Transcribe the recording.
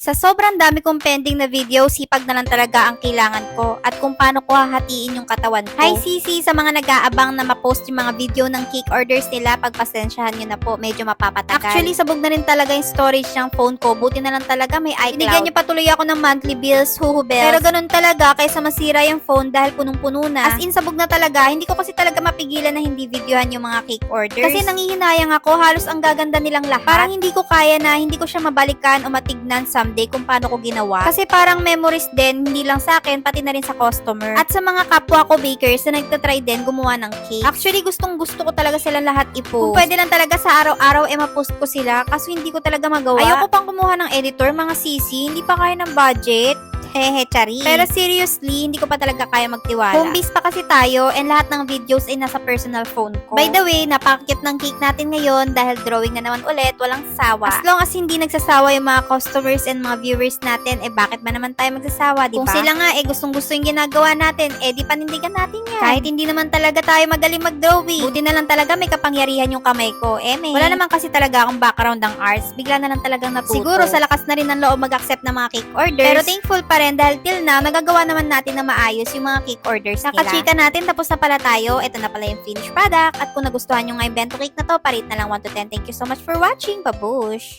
Sa sobrang dami kong pending na video, sipag na lang talaga ang kailangan ko at kung paano ko hahatiin yung katawan ko. Hi Sisi, sa mga nag-aabang na ma-post yung mga video ng cake orders nila, pagpasensyahan nyo na po, medyo mapapatagal. Actually, sabog na rin talaga yung storage ng phone ko, buti na lang talaga may iCloud. Binigyan nyo patuloy ako ng monthly bills, huhu bells. Pero ganun talaga, kaysa masira yung phone dahil punong-puno na. As in, sabog na talaga, hindi ko kasi talaga mapigilan na hindi videohan yung mga cake orders. Kasi nangihinayang ako, halos ang gaganda nilang lahat. Parang hindi ko kaya na hindi ko siya mabalikan o matignan someday kung paano ko ginawa. Kasi parang memories din, hindi lang sa akin, pati na rin sa customer. At sa mga kapwa ko bakers na nagtatry din gumawa ng cake. Actually, gustong gusto ko talaga silang lahat i-post. Kung pwede lang talaga sa araw-araw, eh ma-post ko sila. Kaso hindi ko talaga magawa. Ayoko pang kumuha ng editor, mga sisi. Hindi pa kaya ng budget. Hehe, chari. Pero seriously, hindi ko pa talaga kaya magtiwala. Home base pa kasi tayo and lahat ng videos ay nasa personal phone ko. By the way, napakakit ng cake natin ngayon dahil drawing na naman ulit, walang sawa. As long as hindi nagsasawa yung mga customers and mga viewers natin, eh bakit ba naman tayo magsasawa, di ba? Kung sila nga eh gustong gusto yung ginagawa natin, eh di panindigan natin yan. Kahit hindi naman talaga tayo magaling mag-drawing. Buti na lang talaga may kapangyarihan yung kamay ko. Eh, may. Wala naman kasi talaga akong background ng arts. Bigla na lang talagang natuto. Siguro sa lakas na rin ng loob mag-accept ng mga cake orders. Pero thankful pa rin dahil till now, nagagawa naman natin na maayos yung mga cake orders nila. Nakachika natin, tapos na pala tayo. Ito na pala yung finished product. At kung nagustuhan nyo nga yung bento cake na to, parit na lang 1 to 10. Thank you so much for watching. Babush!